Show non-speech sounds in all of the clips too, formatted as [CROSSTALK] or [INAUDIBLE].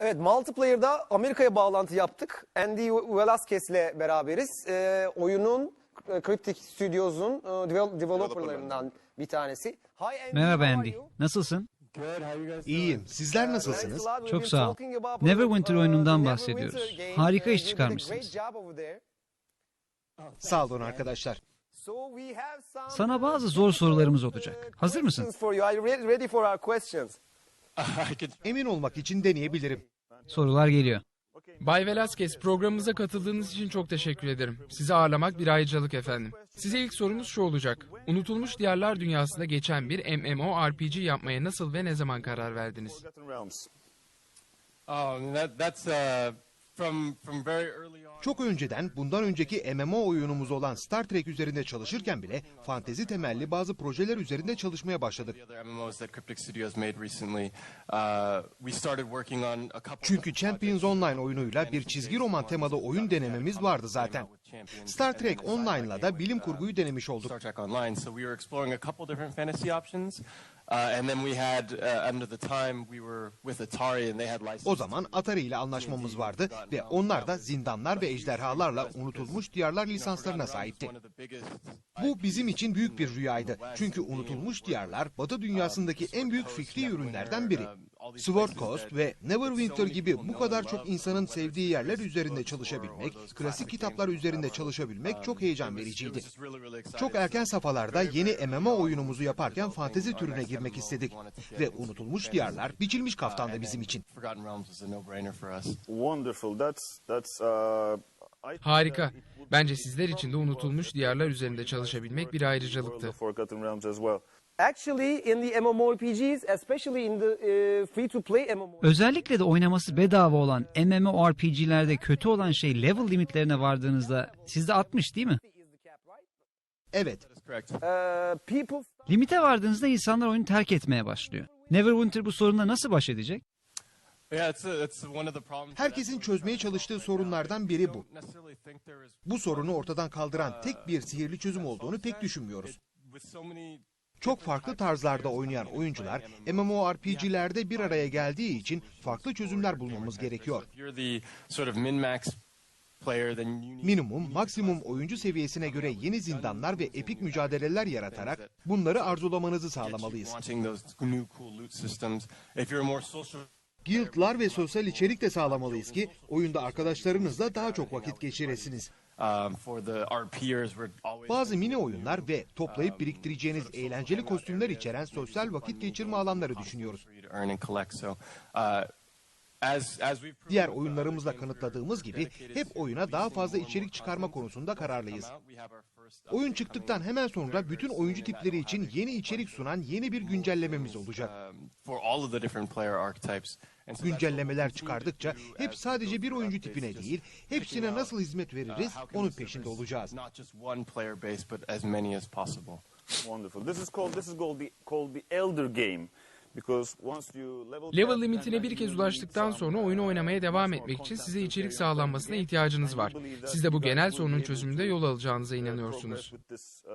Evet, multiplayer'da Amerika'ya bağlantı yaptık. Andy Velasquez'le beraberiz. Ee, oyunun e, Cryptic Studios'un e, devel- developerlarından bir tanesi. Hi Andy, Merhaba Andy. Nasılsın? İyiyim. Sizler nasılsınız? Çok sağ ol. Neverwinter oyunundan bahsediyoruz. Harika iş çıkarmışsınız. Sağ olun arkadaşlar. So we have some, Sana bazı zor sorularımız olacak. Hazır mısın? questions For you. Are you re- ready for our questions? [LAUGHS] Emin olmak için deneyebilirim. Sorular geliyor. Bay Velasquez, programımıza katıldığınız için çok teşekkür ederim. Sizi ağırlamak bir ayrıcalık efendim. Size ilk sorumuz şu olacak. Unutulmuş Diyarlar dünyasında geçen bir MMORPG yapmaya nasıl ve ne zaman karar verdiniz? Oh, that, that's uh, from from very early on. Çok önceden bundan önceki MMO oyunumuz olan Star Trek üzerinde çalışırken bile fantezi temelli bazı projeler üzerinde çalışmaya başladık. Uh. Çünkü Champions Online oyunuyla bir çizgi roman temalı oyun denememiz vardı zaten. Star Trek Online'la da bilim kurguyu denemiş olduk. Star Trek Online, so we were exploring a couple different fantasy options, uh, uh. O zaman Atari ile anlaşmamız vardı ve onlar da zindanlar ve ejderhalarla unutulmuş diyarlar lisanslarına sahipti. Bu bizim için büyük bir rüyaydı. Çünkü unutulmuş diyarlar Batı dünyasındaki en büyük fikri ürünlerden biri. Sword Coast ve Neverwinter gibi bu kadar çok insanın sevdiği yerler üzerinde çalışabilmek, klasik kitaplar üzerinde çalışabilmek çok heyecan vericiydi. Çok erken safhalarda yeni MMO oyunumuzu yaparken fantezi türüne girmek istedik. Ve unutulmuş diyarlar biçilmiş kaftandı bizim için. Uh, Harika. Bence be sizler için de unutulmuş diyarlar üzerinde çalışabilmek bir ayrıcalıktı. Actually, in the MMORPGs, especially in the uh, free-to-play MMORPGs, Özellikle de oynaması bedava olan MMORPG'lerde kötü olan şey level limitlerine vardığınızda sizde 60 değil mi? Evet, uh, Limite vardığınızda insanlar oyunu terk etmeye başlıyor. Neverwinter bu sorunla nasıl baş edecek? Yeah, it's, a, it's one of the problems. herkesin çözmeye çalıştığı sorunlardan biri bu. Bu sorunu ortadan kaldıran tek bir sihirli çözüm olduğunu pek düşünmüyoruz. Çok farklı tarzlarda oynayan oyuncular MMORPG'lerde bir araya geldiği için farklı çözümler bulmamız gerekiyor. Minimum, maksimum oyuncu seviyesine göre yeni zindanlar ve epik mücadeleler yaratarak bunları arzulamanızı sağlamalıyız. Guildlar ve sosyal içerik de sağlamalıyız ki oyunda arkadaşlarınızla daha çok vakit geçiresiniz. Um, for the our peers, we're always Bazı mini oyunlar ve toplayıp biriktireceğiniz eğlenceli kostümler içeren sosyal vakit geçirme alanları düşünüyoruz. Diğer the oyunlarımızla kanıtladığımız we're gibi hep to oyuna daha fazla içerik çıkarma konusunda kararlıyız. Oyun update çıktıktan hemen sonra bütün oyuncu tipleri için yeni içerik sunan yeni bir güncellememiz olacak. um, Güncellemeler çıkardıkça hep as sadece bir oyuncu updates, tipine değil, hepsine nasıl hizmet uh, veririz onun we peşinde olacağız. Wonderful. This is called this is called the called the Elder Game. Because once you level limitine bir kez ulaştıktan sonra uh, oyunu oynamaya devam etmek için size içerik on sağlanmasına ihtiyacınız var. Siz de bu genel sorunun çözümünde yol alacağınıza uh, inanıyorsunuz. uh,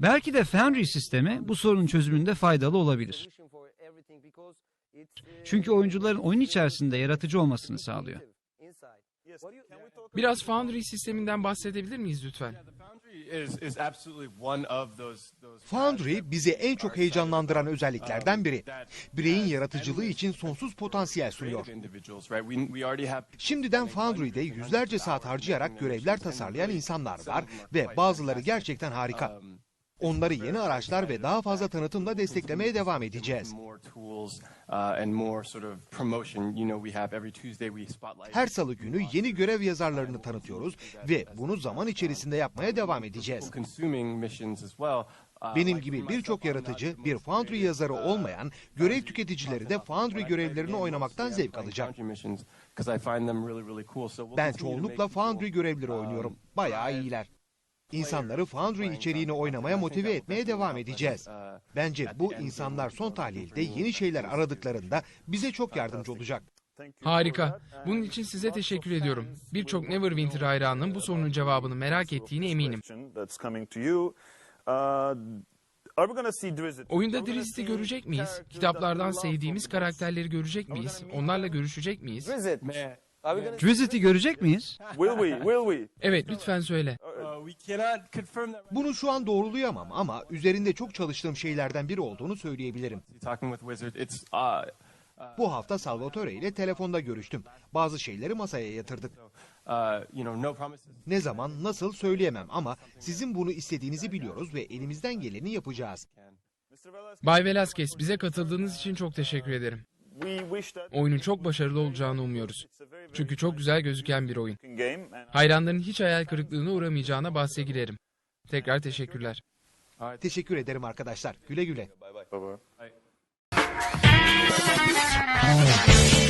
Belki de Foundry sistemi bu sorunun çözümünde faydalı olabilir. uh, Çünkü oyuncuların oyun içerisinde yaratıcı olmasını sağlıyor. Biraz Foundry sisteminden bahsedebilir miyiz lütfen? Foundry bizi en çok heyecanlandıran özelliklerden biri. Bireyin yaratıcılığı için sonsuz potansiyel sunuyor. Şimdiden Foundry'de yüzlerce saat harcayarak görevler tasarlayan insanlar var ve bazıları gerçekten harika. Onları yeni araçlar ve daha fazla tanıtımla desteklemeye devam edeceğiz. Her salı günü yeni görev yazarlarını tanıtıyoruz ve bunu zaman içerisinde yapmaya devam edeceğiz. Benim gibi birçok yaratıcı bir Foundry yazarı olmayan görev tüketicileri de Foundry görevlerini oynamaktan zevk alacak. Ben çoğunlukla Foundry görevleri um, oynuyorum. Bayağı iyiler. İnsanları Foundry içeriğini oynamaya motive etmeye devam edeceğiz. Bence bu insanlar son tahlilde yeni şeyler aradıklarında bize çok yardımcı olacak. Harika. Bunun için size teşekkür ediyorum. Birçok Neverwinter hayranının bu sorunun cevabını merak ettiğine eminim. Oyunda see görecek miyiz? Kitaplardan sevdiğimiz karakterleri görecek miyiz? Onlarla görüşecek miyiz? Drizzt'i görecek miyiz? Evet lütfen söyle. Uh, we cannot confirm that. Bunu şu an doğrulayamam ama üzerinde çok çalıştığım şeylerden biri olduğunu söyleyebilirim. İt's uh, Bu hafta Salvatore ile telefonda görüştüm. Bazı şeyleri masaya yatırdık. uh, you know, no promises. Ne zaman, nasıl söyleyemem ama sizin bunu istediğinizi biliyoruz ve elimizden geleni yapacağız. Bay Velasquez bize katıldığınız için çok teşekkür ederim. We wish that Oyunun çok başarılı olacağını umuyoruz. Çünkü çok güzel gözüken bir oyun. Hayranların hiç hayal kırıklığına uğramayacağına bahse girerim. Tekrar teşekkürler. Teşekkür ederim arkadaşlar. Güle güle. bye bye.